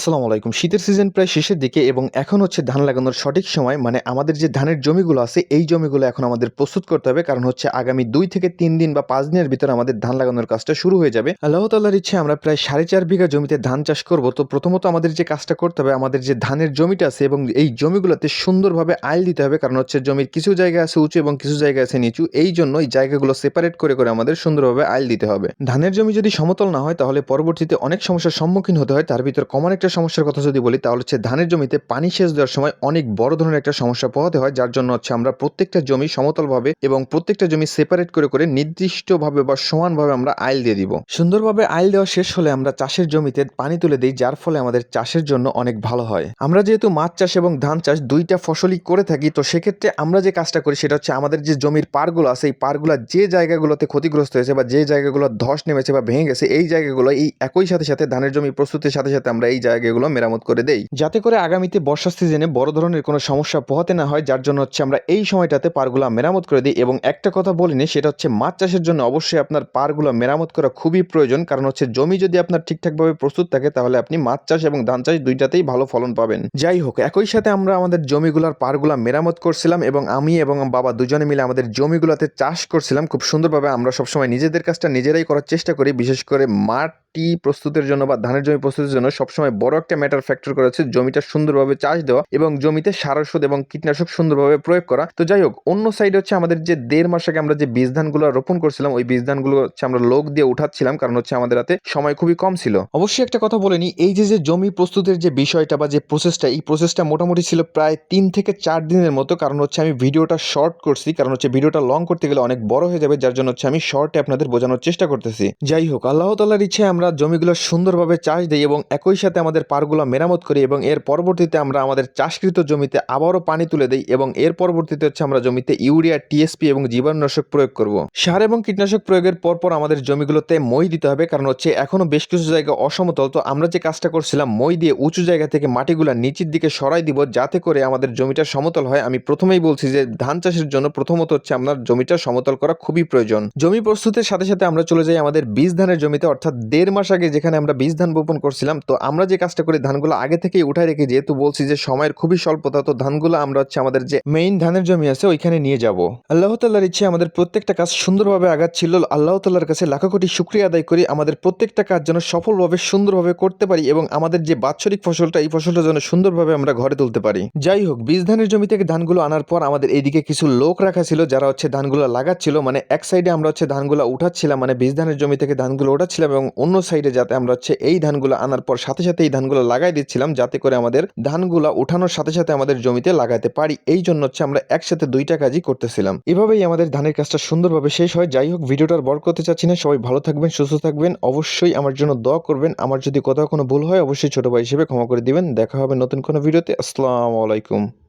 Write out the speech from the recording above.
আসসালামু আলাইকুম। শীতের সিজন প্রায় শেষের দিকে এবং এখন হচ্ছে ধান লাগানোর সঠিক সময় মানে আমাদের যে ধানের জমিগুলো আছে, এই জমিগুলো এখন আমাদের প্রস্তুত করতে হবে। কারণ হচ্ছে আগামী দুই থেকে তিন দিন বা পাঁচ দিনের ভিতরে আমাদের ধান লাগানোর কাজটা শুরু হয়ে যাবে। আল্লাহ তাল্লাহর ইচ্ছে, আমরা প্রায় সাড়ে চার বিঘা জমিতে ধান চাষ করব। তো প্রথমত আমাদের যে কাজটা করতে হবে, আমাদের যে ধানের জমিটা আছে এবং এই জমিগুলোতে সুন্দরভাবে আইল দিতে হবে। কারণ হচ্ছে জমির কিছু জায়গা আছে উঁচু এবং কিছু জায়গা আছে নিচু। এই জন্য এই জায়গাগুলো সেপারেট করে করে আমাদের সুন্দরভাবে আইল দিতে হবে। ধানের জমি যদি সমতল না হয়, তাহলে পরবর্তীতে অনেক সমস্যার সম্মুখীন হতে হয়। তার ভিতর কমন একটা সমস্যার কথা যদি বলি, তাহলে হচ্ছে ধানের জমিতে পানি সেচ দেওয়ার সময় অনেক বড় ধরনের একটা সমস্যা পোহাতে হয়, যার জন্য হচ্ছে আমরা প্রত্যেকটা জমি সমতলভাবে এবং প্রত্যেকটা জমি সেপারেট করে করে নির্দিষ্টভাবে বা সমানভাবে আমরা আইল দিয়ে দিব। সুন্দরভাবে আইল দেওয়া শেষ হলে আমরা চাষের জমিতে পানি তুলে দিই, যার ফলে আমাদের চাষের জন্য অনেক ভালো হয়। আমরা যেহেতু মাছ চাষ এবং ধান চাষ দুইটা ফসলই করে থাকি, তো সেক্ষেত্রে আমরা যে কাজটা করি সেটা হচ্ছে আমাদের যে জমির পারগুলো আছে, এই পারগুলো যে জায়গাগুলোতে ক্ষতিগ্রস্ত হয়েছে বা যে জায়গাগুলো ধস নেমেছে বা ভেঙে গেছে, এই জায়গাগুলো এই একই সাথে সাথে ধানের জমি প্রস্তুতির সাথে সাথে আমরা এই জায়গাগুলো মেরামত করে দেই। যাতে করে আগামীতে বর্ষা সিজনে বড় ধরনের কোনো সমস্যা পোহাতে না হয়, যার জন্য হচ্ছে আমরা এই সময়টাতে পারগুলা মেরামত করে দিই এবং একটা কথা বলিনি সেটা হচ্ছে মাছ চাষের জন্য অবশ্যই আপনার পারগুলো মেরামত করা খুবই প্রয়োজন। কারণ হচ্ছে জমি যদি আপনার ঠিকঠাকভাবে প্রস্তুত থাকে, তাহলে আপনি মাছ চাষ এবং ধান চাষ দুইটাতেই ভালো ফলন পাবেন। যাই হোক, একই সাথে আমরা আমাদের জমিগুলোর পারগুলা মেরামত করছিলাম এবং আমি এবং বাবা দুজনে মিলে আমাদের জমিগুলোতে চাষ করছিলাম। খুব সুন্দরভাবে আমরা সবসময় নিজেদের কাজটা নিজেরাই করার চেষ্টা করি, বিশেষ করে মাটি প্রস্তুতের জন্য বা ধানের জমি প্রস্তুতের জন্য সবসময় বড় একটা ম্যাটার ফ্যাক্টর করা হচ্ছে জমিটা সুন্দরভাবে চাষ দেওয়া এবং জমিতে সার ওষুধ এবং কীটনাশক সুন্দরভাবে প্রয়োগ করা। তো যাই হোক, অন্য সাইডে হচ্ছে আমাদের যে দেড় মাস আগে আমরা যে বীজ ধানগুলো রোপণ করছিলাম, ওই বীজ ধানগুলো হচ্ছে আমরা লোক দিয়ে উঠাচ্ছিলাম কারণ হচ্ছে আমাদের হাতে সময় খুবই কম ছিল। অবশ্যই একটা কথা বলে নিই এই যে যে জমি প্রস্তুতের যে বিষয়টা বা যে প্রসেসটা এই প্রসেসটা মোটামুটি ছিল প্রায় তিন থেকে চার দিনের মতো। কারণ হচ্ছে আমি ভিডিওটা শর্ট করছি, কারণ হচ্ছে ভিডিওটা লং করতে গেলে অনেক বড় হয়ে যাবে, যার জন্য হচ্ছে আমি শর্টে আপনাদের বোঝানোর চেষ্টা করতেছি। যাই হোক, আল্লাহ তাল্লাহর ইচ্ছে জমিগুলো সুন্দরভাবে চাষ দিই এবং একই সাথে আমাদের পারগুলো মেরামত করি এবং এর পরবর্তীতে আমরা আমাদের চাষকৃত জমিতে আবারও পানি তুলে দিই এবং এর পরবর্তীতে হচ্ছে আমরা জমিতে ইউরিয়া, টিএসপি এবং জীবাণুনাশক প্রয়োগ করব। সার এবং কীটনাশক প্রয়োগের পরপর আমাদের জমিগুলোতে মই দিতে হবে কারণ হচ্ছে এখনও বেশ কিছু জায়গা অসমতল। তো আমরা যে কাজটা করছিলাম মই দিয়ে উঁচু জায়গা থেকে মাটিগুলা নিচের দিকে সরাই দিব যাতে করে আমাদের জমিটা সমতল হয়। আমি প্রথমেই বলছি যে ধান চাষের জন্য প্রথমত হচ্ছে আপনার জমিটা সমতল করা খুবই প্রয়োজন। জমি প্রস্তুতের সাথে সাথে আমরা চলে যাই আমাদের বীজ ধানের জমিতে অর্থাৎ দেড় মাস আগে যেখানে আমরা বীজ ধান বপন করছিলাম, তো আমরা যে কাজটা করি, ধানগুলো আগে থেকেই উঠাই রেখে যেহেতু বলছি যে সময়ের খুবই স্বল্পতা, তো ধানগুলো আমরা হচ্ছে আমাদের যে মেইন ধানের জমি আছে ওইখানে নিয়ে যাব। আল্লাহ তাল্লাহর ইচ্ছে আমাদের প্রত্যেকটা কাজ সুন্দরভাবে আগাচ্ছিল। আল্লাহ তাল্লাহর কাছে লাখো কোটি শুক্রিয়া আদায় করি। আমাদের প্রত্যেকটা কাজ যেন সফলভাবে, সুন্দরভাবে করতে পারি এবং আমাদের যে বাৎসরিক ফসলটা, এই ফসলটা যেন সুন্দরভাবে আমরা ঘরে তুলতে পারি। যাই হোক, বীজ ধানের জমি থেকে ধানগুলো আনার পর আমাদের এইদিকে কিছু লোক রাখা ছিল যারা হচ্ছে ধানগুলো লাগাচ্ছিল। মানে এক সাইডে আমরা হচ্ছে ধানগুলো উঠাচ্ছিলাম মানে বীজ ধানের জমি থেকে ধানগুলো উঠাচ্ছিলাম এবং অন্য সাইডে যাতে আমরা হচ্ছে এই ধানগুলো আনার পর সাথে সাথে এই ধানগুলো লাগাই দিচ্ছিলাম, যাতে করে আমাদের ধানগুলো উঠানোর সাথে সাথে আমাদের জমিতে লাগাতে পারি। এই জন্য হচ্ছে আমরা একসাথে দুইটা কাজই করতেছিলাম। এভাবেই আমাদের ধানের কাজটা সুন্দরভাবে শেষ হয়। যাই হোক, ভিডিওটার বড় করতে চাচ্ছি না। সবাই ভালো থাকবেন, সুস্থ থাকবেন। অবশ্যই আমার জন্য দোয়া করবেন। আমার যদি কোথাও কোনো ভুল হয়, অবশ্যই ছোট ভাই হিসেবে ক্ষমা করে দিবেন। দেখা হবে নতুন কোনো ভিডিওতে। আসসালামু আলাইকুম।